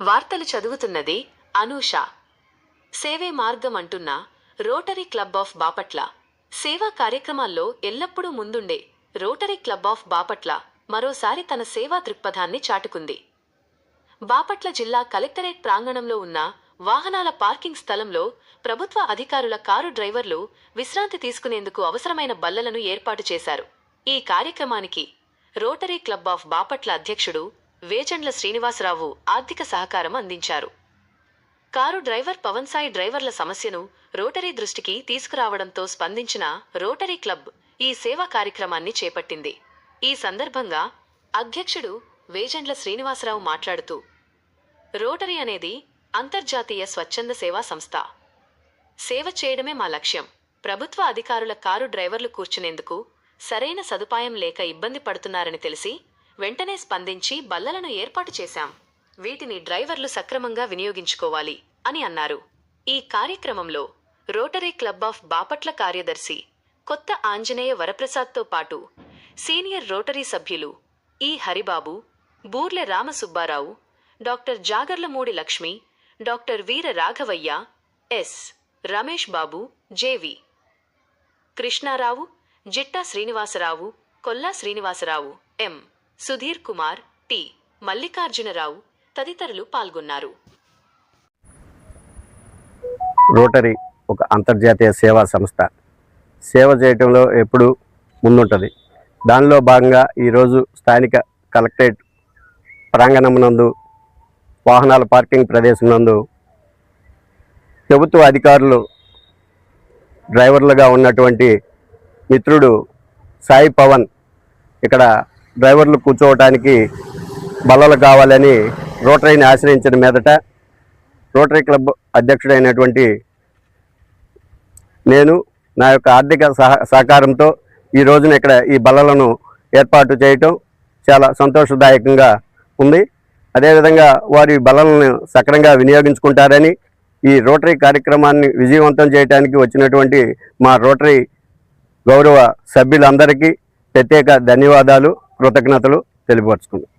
వార్తలు చదువుతున్నది అనూష. సేవే మార్గం అంటున్న రోటరీ క్లబ్ ఆఫ్ బాపట్ల. సేవా కార్యక్రమాల్లో ఎల్లప్పుడూ ముందుండే రోటరీ క్లబ్ ఆఫ్ బాపట్ల మరోసారి తన సేవా దృక్పథాన్ని చాటుకుంది. బాపట్ల జిల్లా కలెక్టరేట్ ప్రాంగణంలో ఉన్న వాహనాల పార్కింగ్ స్థలంలో ప్రభుత్వ అధికారుల కారు డ్రైవర్లు విశ్రాంతి తీసుకునేందుకు అవసరమైన బల్లలను ఏర్పాటు చేశారు. ఈ కార్యక్రమానికి రోటరీ క్లబ్ ఆఫ్ బాపట్ల అధ్యక్షుడు వేజండ్ల శ్రీనివాసరావు ఆర్థిక సహకారం అందించారు. కారు డ్రైవర్ పవన్ సాయి డ్రైవర్ల సమస్యను రోటరీ దృష్టికి తీసుకురావడంతో స్పందించిన రోటరీ క్లబ్ ఈ సేవా కార్యక్రమాన్ని చేపట్టింది. ఈ సందర్భంగా అధ్యక్షుడు వేజండ్ల శ్రీనివాసరావు మాట్లాడుతూ రోటరీ అనేది అంతర్జాతీయ స్వచ్ఛంద సేవా సంస్థ. సేవ చేయడమే మా లక్ష్యం. ప్రభుత్వ అధికారుల కారు డ్రైవర్లు కూర్చునేందుకు సరైన సదుపాయం లేక ఇబ్బంది పడుతున్నారని తెలిసి వెంటనే స్పందించి బల్లలను ఏర్పాటు చేశాం. వీటిని డ్రైవర్లు సక్రమంగా వినియోగించుకోవాలి అని అన్నారు. ఈ కార్యక్రమంలో రోటరీ క్లబ్ ఆఫ్ బాపట్ల కార్యదర్శి కొత్త ఆంజనేయ వరప్రసాద్తో పాటు సీనియర్ రోటరీ సభ్యులు E Haribabu Boorle Ramasubbarao doctor Jagarlamudi Lakshmi doctor Veera Raghavaiah S. Ramesh Babu J V. Krishnarao Jitta Srinivasarao Kolla Srinivasarao M. Sudheer Kumar T. Mallikarjunarao తదితరులు పాల్గొన్నారు. రోటరీ ఒక అంతర్జాతీయ సేవా సంస్థ. సేవ చేయటంలో ఎప్పుడూ ముందుంటుంది. దానిలో భాగంగా ఈరోజు స్థానిక కలెక్టరేట్ ప్రాంగణమునందు వాహనాల పార్కింగ్ ప్రదేశం నందు ప్రభుత్వ అధికారులు డ్రైవర్లుగా ఉన్నటువంటి మిత్రుడు సాయి పవన్ ఇక్కడ డ్రైవర్లు కూర్చోవటానికి బల్లలు కావాలని రోటరీని ఆశ్రయించిన మీదట రోటరీ క్లబ్ అధ్యక్షుడైనటువంటి నేను నా యొక్క ఆర్థిక సహ సహకారంతో ఈ రోజున ఇక్కడ ఈ బల్లలను ఏర్పాటు చేయటం చాలా సంతోషదాయకంగా ఉంది. అదేవిధంగా వారి బలలను సక్రంగా వినియోగించుకుంటారని ఈ రోటరీ కార్యక్రమాన్ని విజయవంతం చేయడానికి వచ్చినటువంటి మా రోటరీ గౌరవ సభ్యులందరికీ ప్రత్యేక ధన్యవాదాలు. కృతజ్ఞతలు తెలియపరచుకుంటాం